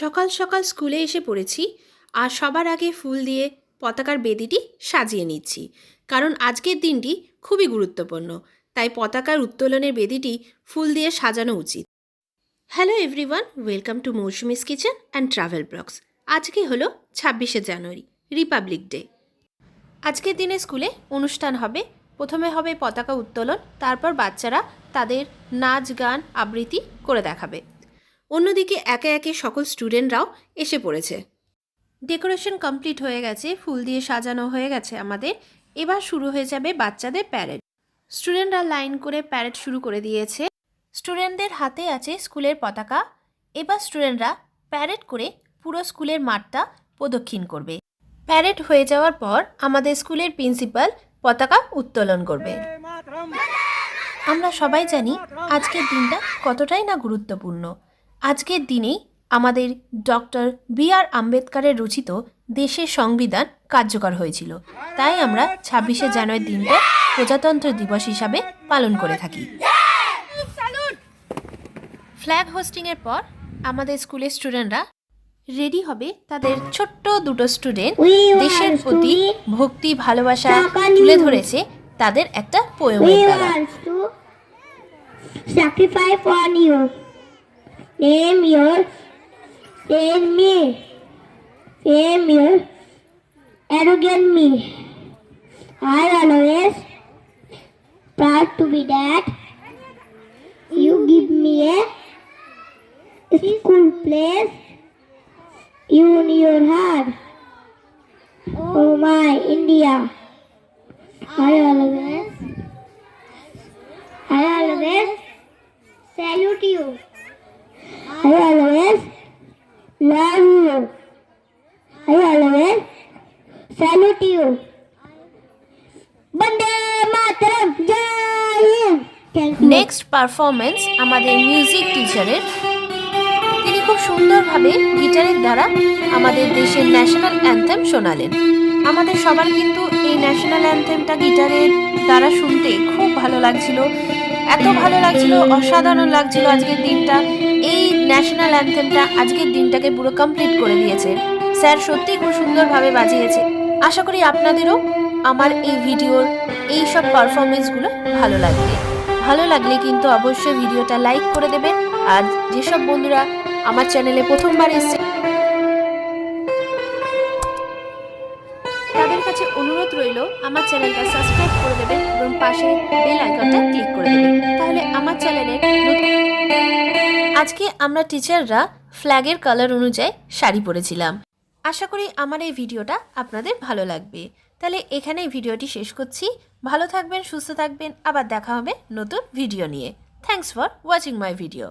সকাল সকাল স্কুলে এসে পড়েছি আর সবার আগে ফুল দিয়ে পতাকার বেদিটি সাজিয়ে নিচ্ছি। কারণ আজকের দিনটি খুবই গুরুত্বপূর্ণ, তাই পতাকার উত্তোলনের বেদিটি ফুল দিয়ে সাজানো উচিত। Hello everyone welcome to Mousumi's kitchen and travel blogs আজকে হলো ছাব্বিশে জানুয়ারি রিপাবলিক ডে আজকের দিনে স্কুলে অনুষ্ঠান হবে। প্রথমে হবে পতাকা উত্তোলন, তারপর বাচ্চারা তাদের নাচ, গান, আবৃত্তি করে দেখাবে। অন্যদিকে একে একে সকল স্টুডেন্টরাও এসে পড়েছে। ডেকোরেশন কমপ্লিট হয়ে গেছে, ফুল দিয়ে সাজানো হয়ে গেছে আমাদের। এবার শুরু হয়ে যাবে বাচ্চাদের প্যারেড স্টুডেন্টরা লাইন করে প্যারেড শুরু করে দিয়েছে। স্টুডেন্টদের হাতে আছে স্কুলের পতাকা। এবার স্টুডেন্টরা প্যারেড করে পুরো স্কুলের মাঠটা প্রদক্ষিণ করবে। প্যারেড হয়ে যাওয়ার পর আমাদের স্কুলের প্রিন্সিপাল পতাকা উত্তোলন করবে। আমরা সবাই জানি আজকের দিনটা কতটাই না গুরুত্বপূর্ণ। আজকের দিনেই আমাদের ডক্টর বি আর আম্বেদকারের রচিত দেশের সংবিধান কার্যকর হয়েছিল। তাই আমরা ছাব্বিশে জানুয়ারির দিনটা প্রজাতন্ত্র দিবস হিসাবে পালন করে থাকি। ফ্ল্যাগ হোস্টিংয়ের পর আমাদের স্কুলের স্টুডেন্টরা রেডি হবে তাদের ছোট্ট দুটো স্টুডেন্ট। দেশের প্রতি ভক্তি ভালোবাসা তুলে ধরেছে তাদের একটা পোয়েমের দ্বারা Name your, name me, name your, arrogant me. I always proud to be that. You give me a school place. You in your heart. Oh my India. I always I always salute you. I always love you. I always salute you. Bande Mataram Jai. Next performance আমাদের music টিচারের তিনি খুব সুন্দরভাবে গিটারের দ্বারা আমাদের দেশের national anthem শোনালেন আমাদের সবার কিন্তু এই ন্যাশনাল অ্যান্থেমটা গিটারের দ্বারা শুনতে খুব ভালো লাগছিল এত ভালো লাগছিল, অসাধারণ লাগছিল আজকের দিনটা এই ন্যাশনাল অ্যান্থেমটা আজকের দিনটাকে পুরো কমপ্লিট করে দিয়েছে। স্যার সত্যিই খুব সুন্দরভাবে বাজিয়েছে। আশা করি আপনাদেরও আমার এই ভিডিওর এই সব পারফরমেন্সগুলো ভালো লাগবে। ভালো লাগলে কিন্তু অবশ্যই ভিডিওটা লাইক করে দেবেন। আর যেসব বন্ধুরা আমার চ্যানেলে প্রথমবার এসছে, তাদের কাছে অনুরোধ রইল, আমার চ্যানেলটা সাবস্ক্রাইব করে দেবেন এবং পাশে বেল আইকনটা ক্লিক করে দেবেন। তাহলে আমার চ্যানেলে আজকে আমরা টিচাররা ফ্ল্যাগের কালার অনুযায়ী শাড়ি পরেছিলাম। আশা করি আমার এই ভিডিওটা আপনাদের ভালো লাগবে। তাহলে এখানেই ভিডিওটি শেষ করছি। ভালো থাকবেন, সুস্থ থাকবেন। আবার দেখা হবে নতুন ভিডিও নিয়ে। Thanks for watching my video